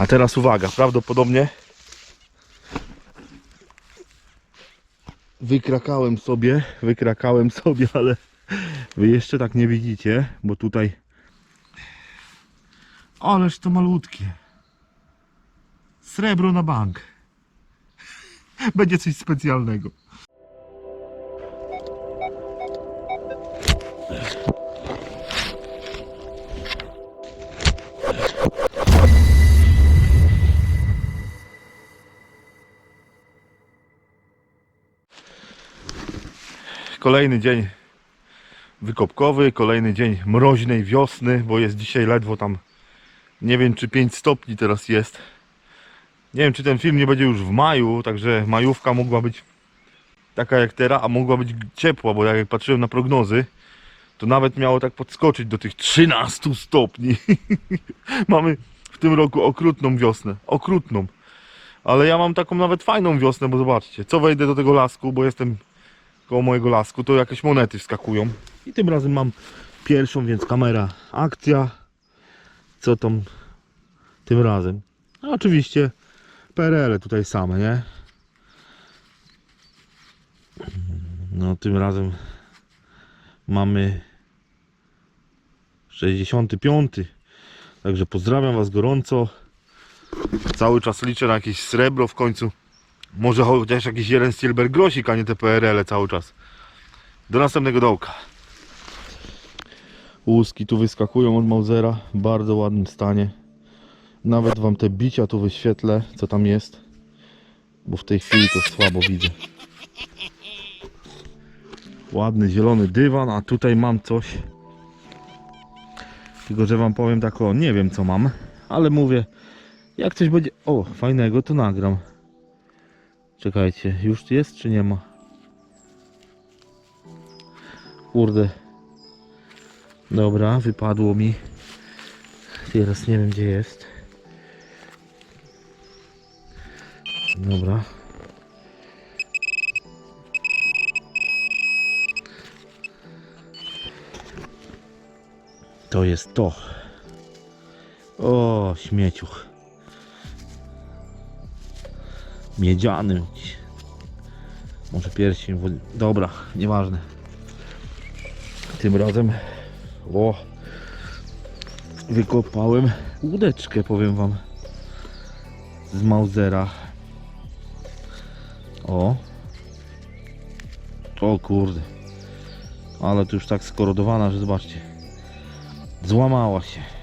A teraz uwaga, prawdopodobnie wykrakałem sobie, wykrakałem sobie, ale wy jeszcze tak nie widzicie, bo tutaj Ależ to malutkie. Srebro na bank. Będzie coś specjalnego. Kolejny dzień wykopkowy, kolejny dzień mroźnej wiosny, bo jest dzisiaj ledwo tam, nie wiem czy 5 stopni teraz jest. Nie wiem czy ten film nie będzie już w maju, także majówka mogła być taka jak teraz, a mogła być ciepła, bo jak patrzyłem na prognozy, to nawet miało tak podskoczyć do tych 13 stopni. Mamy w tym roku okrutną wiosnę, okrutną. Ale ja mam taką nawet fajną wiosnę, bo zobaczcie, co wejdę do tego lasku, bo jestem koło mojego lasku, to jakieś monety wskakują. I tym razem mam pierwszą, więc kamera akcja. Co tam tym razem? A oczywiście PRL tutaj same, nie? No tym razem mamy 65. Także pozdrawiam Was gorąco. Cały czas liczę na jakieś srebro w końcu. Może chociaż jakiś jeden silver grosik, a nie te PRL -e cały czas. Do następnego dołka. Łuski tu wyskakują od Mausera w bardzo ładnym stanie. Nawet wam te bicia tu wyświetlę, co tam jest. Bo w tej chwili to słabo widzę. Ładny zielony dywan, a tutaj mam coś. Tylko, że wam powiem tak o, nie wiem co mam, ale mówię, jak coś będzie, o, fajnego, to nagram. Czekajcie, już jest czy nie ma? Kurde. Dobra, wypadło mi. Teraz nie wiem gdzie jest. Dobra. To jest to. O, śmieciuch. Miedziany. Może pierścień. Dobra, nieważne. Tym razem o, wykopałem łódeczkę, powiem wam, z Mausera. O, o kurde, ale to już tak skorodowana, że zobaczcie, złamała się.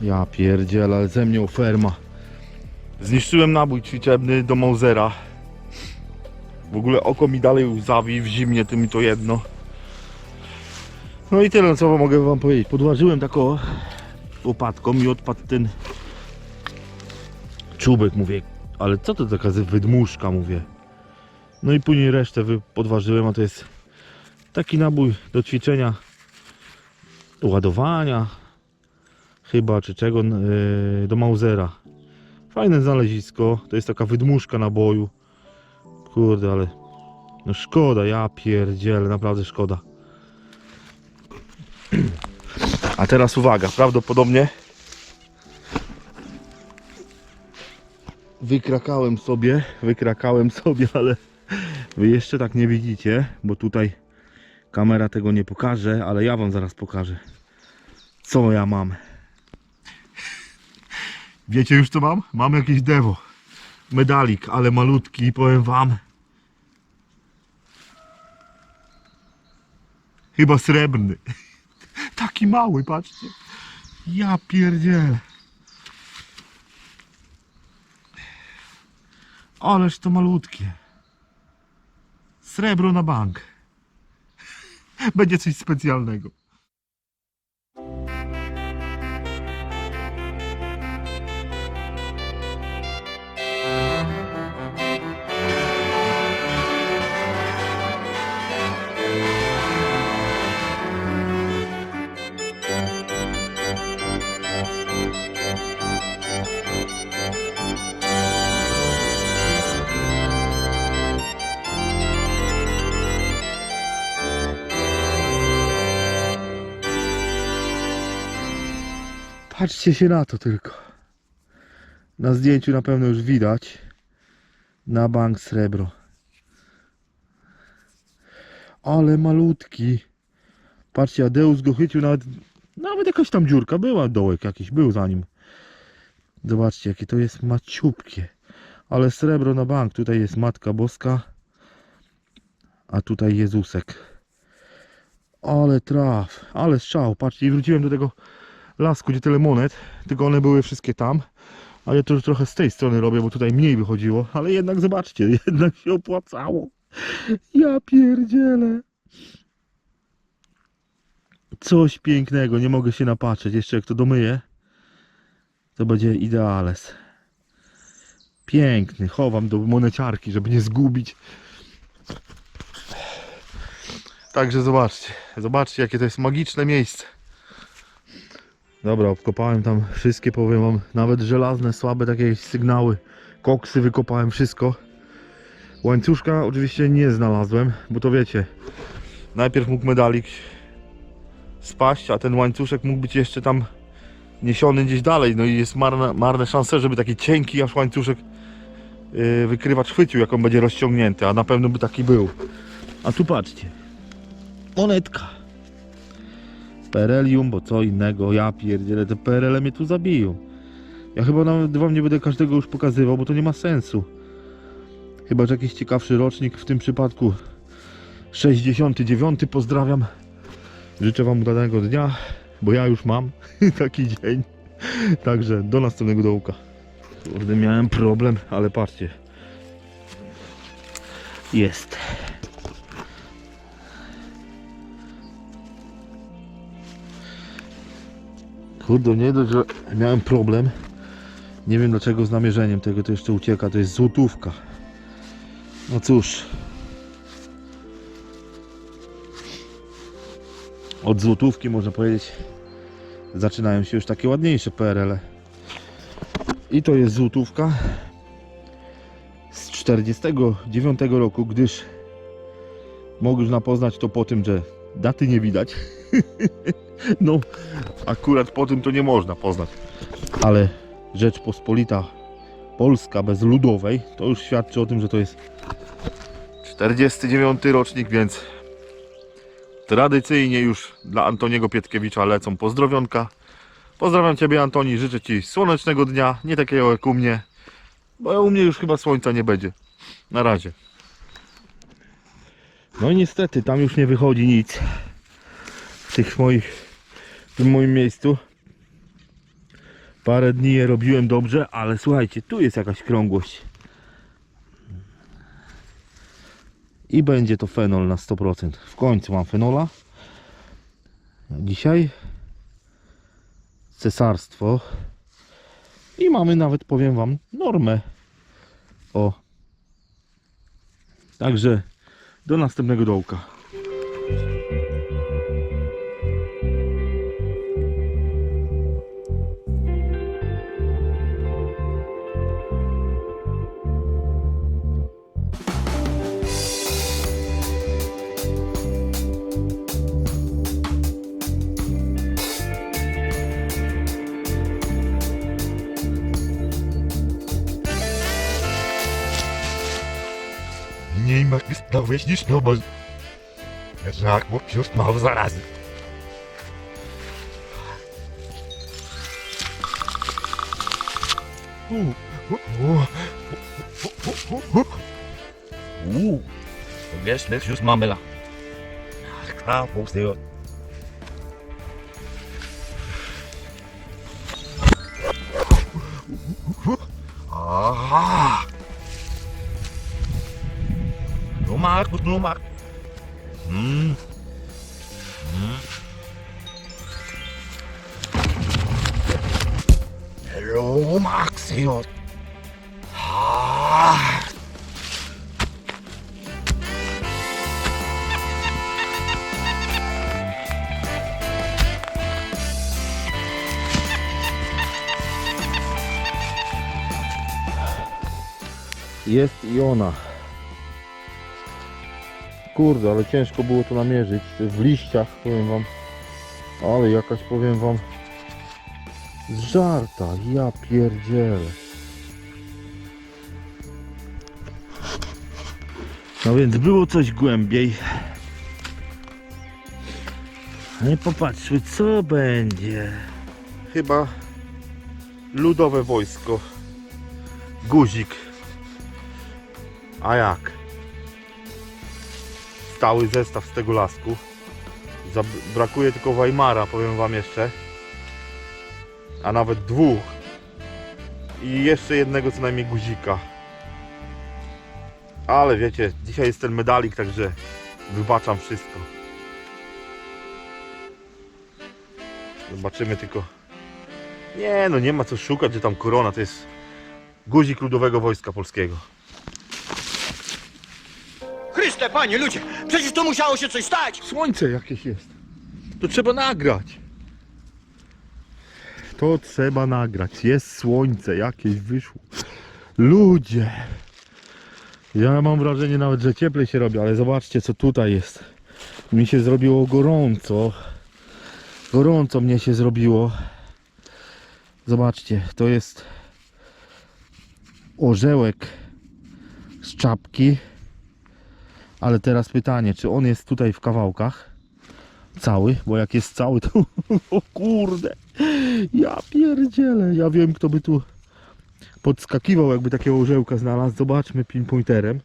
Ja pierdzielę, ale ze mnie ferma. Zniszczyłem nabój ćwiczebny do Mausera. W ogóle oko mi dalej łzawi w zimnie, tym i to jedno. No i tyle, co mogę wam powiedzieć. Podważyłem taką łopatką i odpadł ten czubek, mówię. Ale co to taka wydmuszka, mówię. No i później resztę podważyłem, a to jest taki nabój do ćwiczenia, do ładowania, chyba, czy czego, yy, do Mausera. Fajne znalezisko, to jest taka wydmuszka naboju. Kurde, ale no szkoda, ja pierdzielę, naprawdę szkoda. A teraz uwaga, prawdopodobnie wykrakałem sobie, wykrakałem sobie, ale wy jeszcze tak nie widzicie, bo tutaj kamera tego nie pokaże, ale ja wam zaraz pokażę, co ja mam. Wiecie już co mam? Mam jakieś dewo medalik, ale malutki, powiem wam. Chyba srebrny. Taki mały, patrzcie. Ja pierdzielę. Ależ to malutkie. Srebro na bank. Będzie coś specjalnego. Patrzcie się na to tylko. Na zdjęciu na pewno już widać. Na bank srebro. Ale malutki. Patrzcie, Adeus go chycił nawet. Nawet jakaś tam dziurka była, dołek jakiś był za nim. Zobaczcie, jakie to jest maciupkie. Ale srebro na bank. Tutaj jest Matka Boska. A tutaj Jezusek. Ale traf. Ale strzał. Patrzcie, i wróciłem do tego lasku, gdzie tyle monet. Tylko one były wszystkie tam. A ja to już trochę z tej strony robię, bo tutaj mniej wychodziło. Ale jednak zobaczcie, jednak się opłacało. Ja pierdzielę. Coś pięknego, nie mogę się napatrzeć. Jeszcze jak to domyję, to będzie ideales. Piękny, chowam do moneciarki, żeby nie zgubić. Także zobaczcie, zobaczcie jakie to jest magiczne miejsce. Dobra, obkopałem tam wszystkie, powiem wam, nawet żelazne, słabe takie sygnały, koksy wykopałem wszystko. Łańcuszka oczywiście nie znalazłem, bo to wiecie, najpierw mógł medalik spaść, a ten łańcuszek mógł być jeszcze tam niesiony gdzieś dalej, no i jest marne, marne szanse, żeby taki cienki aż łańcuszek yy, chwycił, jak on będzie rozciągnięty, a na pewno by taki był. A tu patrzcie, monetka. Perelium, bo co innego, ja pierdzielę, te PRL mnie tu zabiją. Ja chyba nawet wam nie będę każdego już pokazywał, bo to nie ma sensu. Chyba, że jakiś ciekawszy rocznik, w tym przypadku 69. Pozdrawiam. Życzę wam udanego dnia, bo ja już mam taki dzień. Także do następnego dołka. Kurde, miałem problem, ale patrzcie. Jest. Kurde, nie dość, że miałem problem. Nie wiem dlaczego z namierzeniem tego to jeszcze ucieka. To jest złotówka. No cóż. Od złotówki można powiedzieć zaczynają się już takie ładniejsze PRL. -e. I to jest złotówka z 49 roku, gdyż można poznać to po tym, że daty nie widać. no, akurat po tym to nie można poznać. Ale Rzeczpospolita Polska bez ludowej to już świadczy o tym, że to jest 49 rocznik, więc tradycyjnie już dla Antoniego Pietkiewicza lecą pozdrowionka. Pozdrawiam Ciebie Antoni, życzę Ci słonecznego dnia, nie takiego jak u mnie, bo u mnie już chyba słońca nie będzie. Na razie. No i niestety tam już nie wychodzi nic w tych moich, w tym moim miejscu. Parę dni je robiłem dobrze, ale słuchajcie, tu jest jakaś krągłość. I będzie to fenol na 100%. W końcu mam fenola. Dzisiaj cesarstwo. I mamy nawet, powiem Wam, normę. O. Także do następnego dołka. Stałeś niż no bo Żak, bo już mało zarazy. Uuu, wiesz, wiesz, już mamy la. A, pustego. Marco, no Marco. Hum. Hum. Hello, Maxios. Ah. Jest i ona. Kurde, ale ciężko było to namierzyć. W liściach, powiem wam. Ale jakaś, powiem wam, Z żarta, ja pierdzielę. No więc było coś głębiej. No i popatrzmy, co będzie. Chyba ludowe wojsko. Guzik. A jak? Stały zestaw z tego lasku. Brakuje tylko Weimara, powiem wam jeszcze. A nawet dwóch. I jeszcze jednego co najmniej guzika. Ale wiecie, dzisiaj jest ten medalik, także wybaczam wszystko. Zobaczymy tylko. Nie, no nie ma co szukać, że tam korona to jest guzik ludowego wojska polskiego. Panie, ludzie, przecież tu musiało się coś stać! Słońce jakieś jest. To trzeba nagrać. To trzeba nagrać. Jest słońce jakieś wyszło. Ludzie. Ja mam wrażenie nawet, że cieplej się robi, ale zobaczcie co tutaj jest. Mi się zrobiło gorąco. Gorąco mnie się zrobiło. Zobaczcie, to jest orzełek z czapki. Ale teraz pytanie, czy on jest tutaj w kawałkach? Cały, bo jak jest cały, to o kurde, ja pierdzielę, ja wiem kto by tu podskakiwał, jakby takiego orzełka znalazł. Zobaczmy pinpointerem.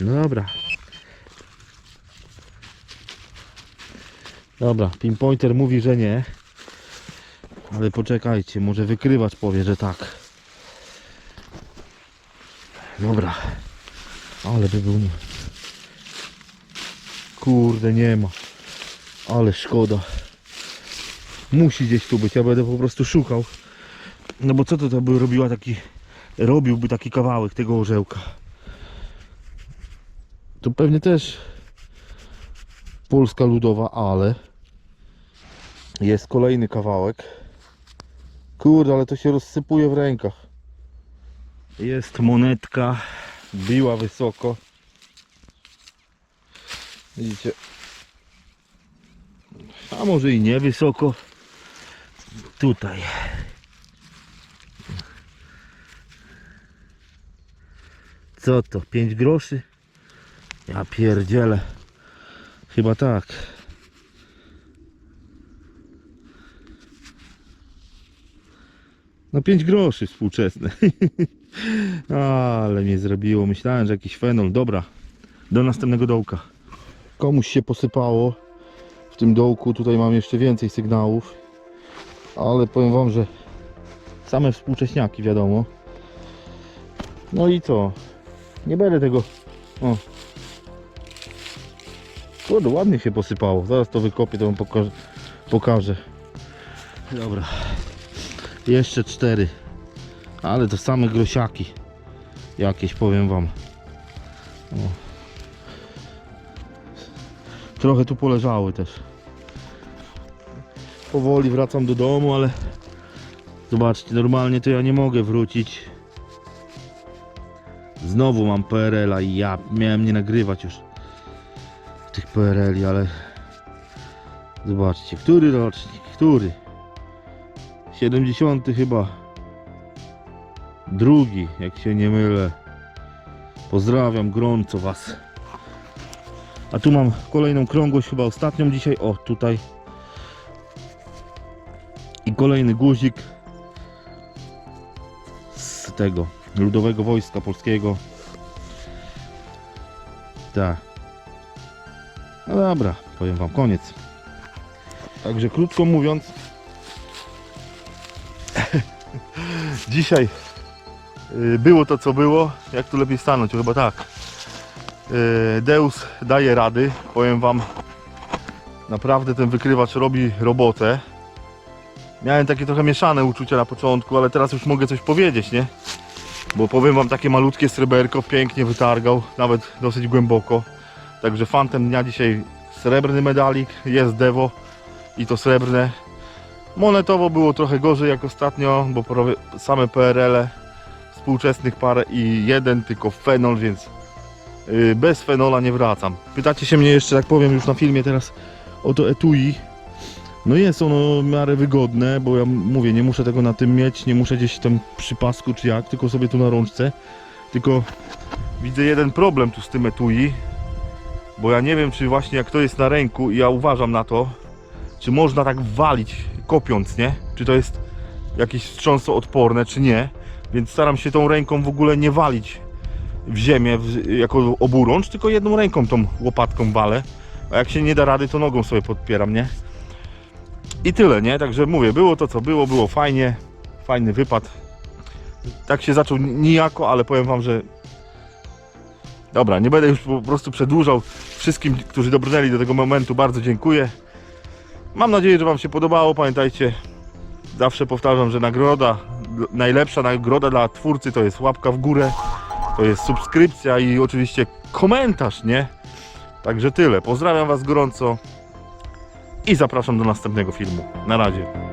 No dobra. Dobra, pinpointer mówi, że nie. Ale poczekajcie, może wykrywacz powie, że tak. Dobra. Ale by był. Kurde, nie ma. Ale szkoda. Musi gdzieś tu być. Ja będę po prostu szukał. No bo co to, to by robiła taki. Robiłby taki kawałek tego orzełka. To pewnie też Polska ludowa, ale jest kolejny kawałek. Kurde, ale to się rozsypuje w rękach. Jest monetka, biła wysoko. Widzicie? A może i nie wysoko. Tutaj. Co to? 5 groszy? Ja pierdzielę. Chyba tak. No 5 groszy współczesne. Ale mnie zrobiło. Myślałem, że jakiś fenol. Dobra, do następnego dołka. Komuś się posypało w tym dołku. Tutaj mam jeszcze więcej sygnałów. Ale powiem wam, że same współcześniaki wiadomo. No i co? Nie będę tego. O. Kurde, ładnie się posypało. Zaraz to wykopię, to wam pokażę. pokażę. Dobra. Jeszcze cztery. Ale to same grosiaki. Jakieś powiem wam. O. Trochę tu poleżały też. Powoli wracam do domu, ale zobaczcie, normalnie to ja nie mogę wrócić. Znowu mam PRL-a i ja miałem nie nagrywać już tych PRL-i, ale zobaczcie, który rocznik, który? 70 chyba. Drugi, jak się nie mylę. Pozdrawiam gorąco Was. A tu mam kolejną krągłość, chyba ostatnią dzisiaj. O, tutaj. I kolejny guzik z tego Ludowego Wojska Polskiego. Tak. No dobra, powiem Wam koniec. Także krótko mówiąc, dzisiaj y, było to co było. Jak tu lepiej stanąć? Chyba tak. Y, Deus daje rady. Powiem Wam, naprawdę ten wykrywacz robi robotę. Miałem takie trochę mieszane uczucia na początku, ale teraz już mogę coś powiedzieć, nie? Bo powiem Wam, takie malutkie sreberko pięknie wytargał, nawet dosyć głęboko. Także fantem dnia dzisiaj srebrny medalik, jest Devo i to srebrne. Monetowo było trochę gorzej jak ostatnio, bo same PRL-e współczesnych parę i jeden tylko fenol, więc yy, bez fenola nie wracam. Pytacie się mnie jeszcze, jak powiem już na filmie teraz o to etui. No jest ono w miarę wygodne, bo ja mówię, nie muszę tego na tym mieć, nie muszę gdzieś tam przy pasku czy jak, tylko sobie tu na rączce. Tylko widzę jeden problem tu z tym etui, bo ja nie wiem, czy właśnie jak to jest na ręku i ja uważam na to, czy można tak walić kopiąc, nie? Czy to jest jakieś wstrząsoodporne, czy nie. Więc staram się tą ręką w ogóle nie walić w ziemię w, jako oburącz, tylko jedną ręką tą łopatką walę. A jak się nie da rady, to nogą sobie podpieram, nie? I tyle, nie? Także mówię, było to co było, było fajnie, fajny wypad. Tak się zaczął nijako, ale powiem wam, że Dobra, nie będę już po prostu przedłużał. Wszystkim, którzy dobrnęli do tego momentu, bardzo dziękuję. Mam nadzieję, że Wam się podobało. Pamiętajcie, zawsze powtarzam, że nagroda, najlepsza nagroda dla twórcy to jest łapka w górę, to jest subskrypcja i oczywiście komentarz, nie? Także tyle. Pozdrawiam Was gorąco i zapraszam do następnego filmu. Na razie.